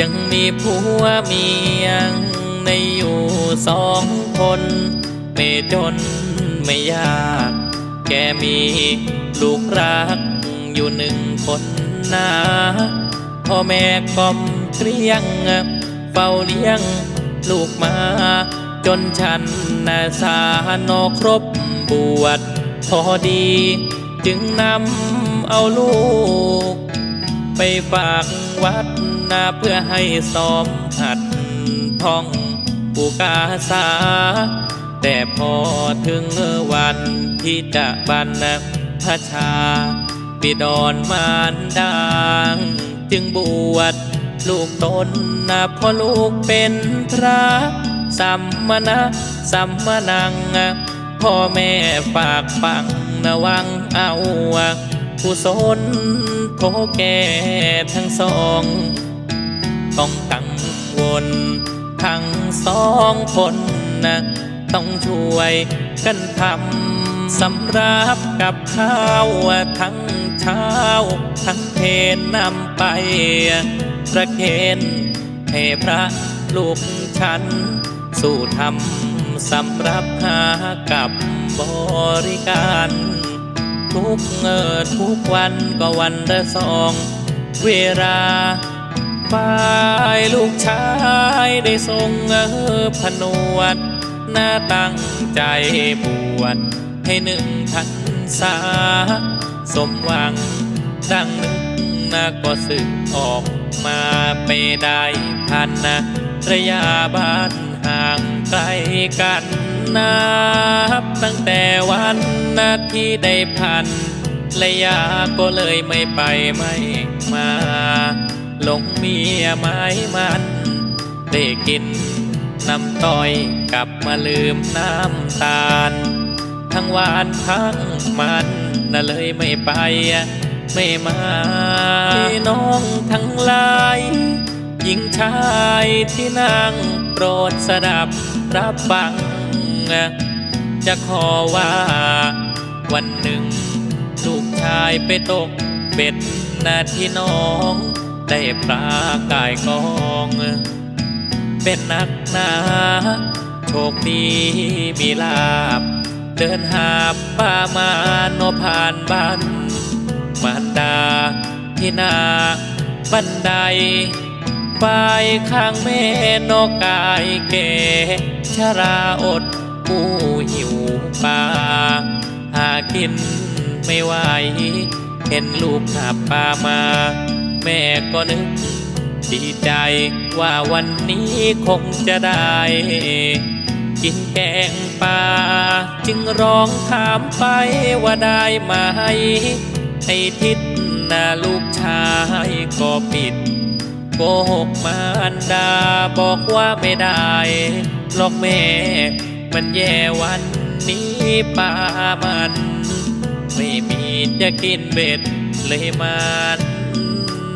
ยังมีผัวเมียในอยู่สองคน ไม่จนไม่ยาก แกมีลูกรักอยู่หนึ่งคนนะพ่อแม่ก้มเกลี้ยงเฝ้าเลี้ยงลูกมา จนฉันนาสานอครบบวชพอดี จึงนำเอาลูก ไปฝาก วัดนาเพื่อให้สอบหัดท่องปูกาสา แต่พอถึงวันที่จะบรรพชา ปิดอนมารดางจึงบวชลูกตนนะพราะลูกเป็นพระสัมมนะสัมมนัง พ่อแม่ฝากฟังนะวังเอากุศล โทแก่ทั้งสอง ต้องกังวลทั้งสองคนนะต้องช่วยกันทำสำรับกับข้าวทั้งเช้า ทั้งเพนนำไปประเคนให้พระลูกฉัน สู่ทำสำรับหากับบริการ ทุกเงอทุกวันก็วันละสอง เวลาฝ่ายลูกชายได้ทรงเออผนวดหน้าตั้งใจบวชให้หนึ่งพันษา สมหวังดังนึกนะก็สึกออกมาไปได้พันนะระยะบ้านห่างไกลกัน นับตั้งแต่วันนาที่ได้พันระยะก็เลยไม่ไปไม่มา หลงเมียไม้มันได้กินน้ำต้อยกลับมาลืมน้ำตาล ทั้งหวานทั้งมันน่ะเลยไม่ไป ไม่มาพี่น้องทั้งหลายหญิงชายที่นั่งโปรดสดับรับฟัง จะขอว่า วันหนึ่ง ลูกชายไปตกเป็ดนาที่น้อง ได้ปลากายกอง เป็นนักหนาโชคดีมีลาบ เดินหาป้ามาโนผ่านบ้านมารดาที่นาบันไดฝ่ายข้างแม่นกกายเกชราอด หิวปลาหากินไม่ไหวเห็นลูกขับปลามา แม่ก็นึกดีใจว่าวันนี้คงจะได้ กินแกงปลาจึงร้องถามไปว่าได้ไหมไอ้ทิศนาลูกชายก็ปิดโกหกมารดาบอกว่าไม่ได้หรอกแม่ มันแย่วันนี้ป่ามัน ไม่มีจะกินเบ็ดเลยมัน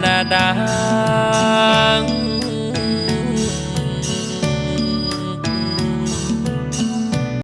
นาดา